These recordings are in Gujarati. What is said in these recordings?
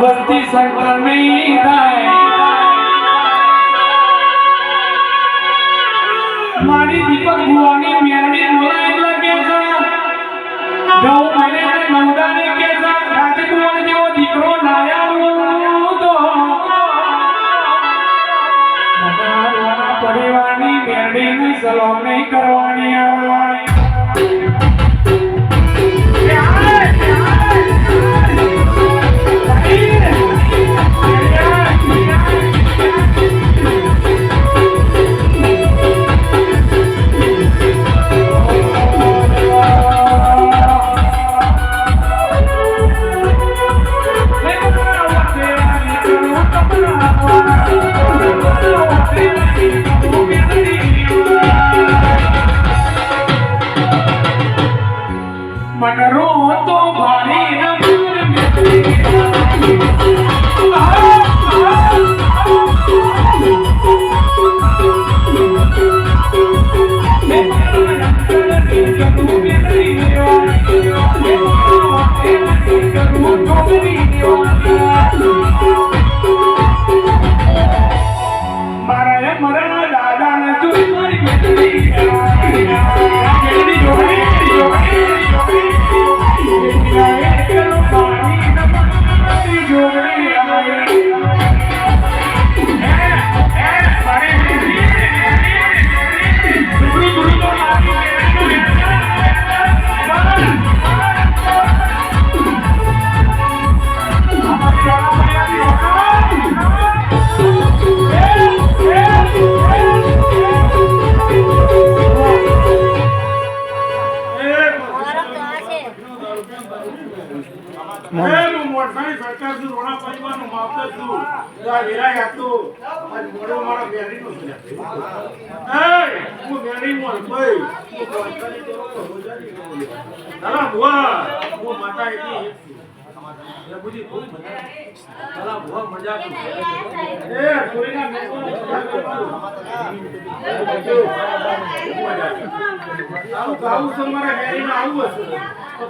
વસ્તી સંકર નહીં થાય. મારી દીપક ભુવાની મેરડી બોલાય એટલે કે છે. જો મને નવદાને કે છે. રાજકુમાર જેવો દીકરો લાયા તો. પરિવારની મેરડીની સલામ નહીં કરવાની. મનરો તો ભારી રમણ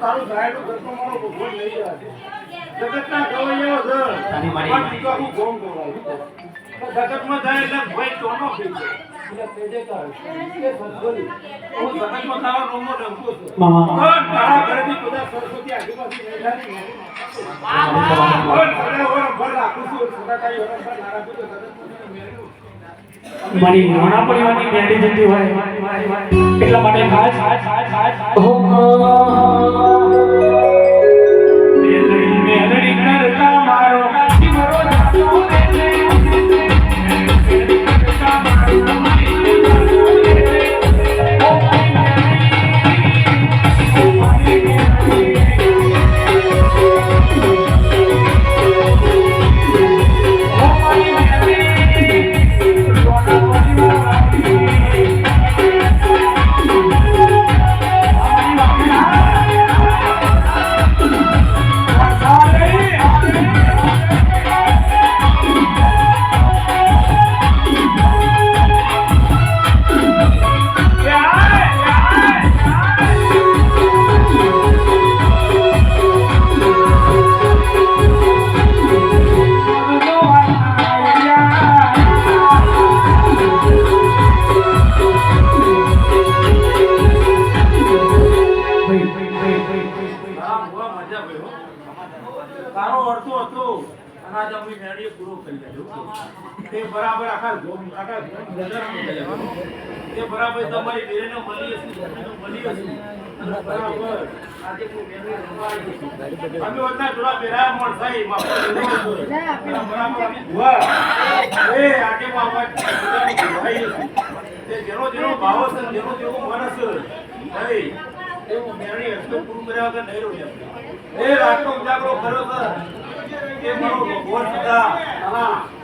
તારું ગાયનું ઘરનો મારો ભગવાન લઈ જાય. જગતના ગવૈયાઓ છે. આ ટીકો હું ગોમ ગવડાવું. જગતમાં જાય એટલે ભય ચોનો થઈ જાય. એટલે તેજેકાર. એ સદગુરુ. હું જગતમાં તારો રોમનો ડંકો છું. પણ તારા ઘરેથી બધા સરસ્વતી આજુબાજુ રહેલાની નથી. પણ સદા વરંભર રાખું છું. સદા તારી વરંભર રાખું તો જગતમાં મેળવ્યું. મારી નાના પરિવારની મેરડી જતી હોય એટલા માટે ખાસ ખાસ ખાસ ખાસ તે બરાબર આખા આખા તે બરાબર તમારી બેને મળી હશે, મળી હશે. બરાબર. આજે કોઈ છે. જેવો મન ભાઈ, એવું મેળવી કર્યા વગર નહીં એ રાતનો ઉજાગરો કર્યો છે. છું.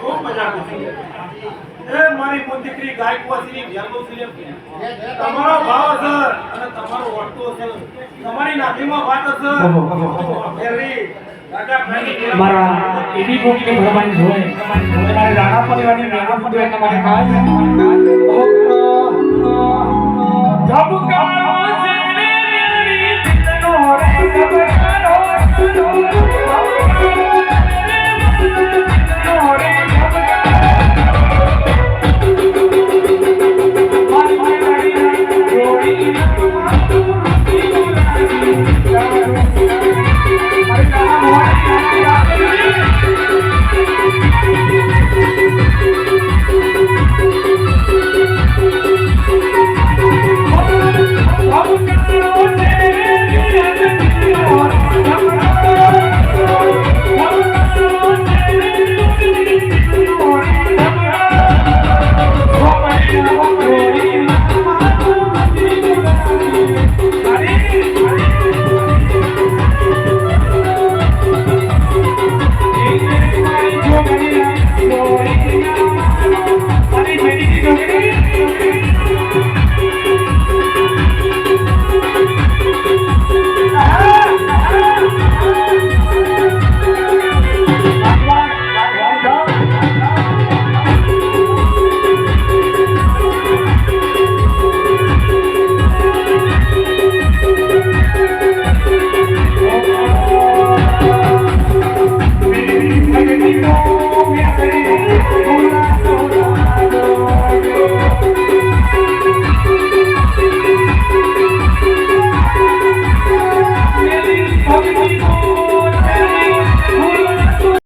ખૂબ મજા કરી. એ મારી મોટી દીકરી ગાયકવાસીની ઘેરગોસીને તમારો ભાવ હશે અને તમારો વર્તો છે. તમારી નાભીમાં વાત ભાઈની મારા એવી ભૂખની ભરવાની હોય તમારે રાણા પરિવારની પડ્યો એના માટે ખાસ મેરી ધબકારો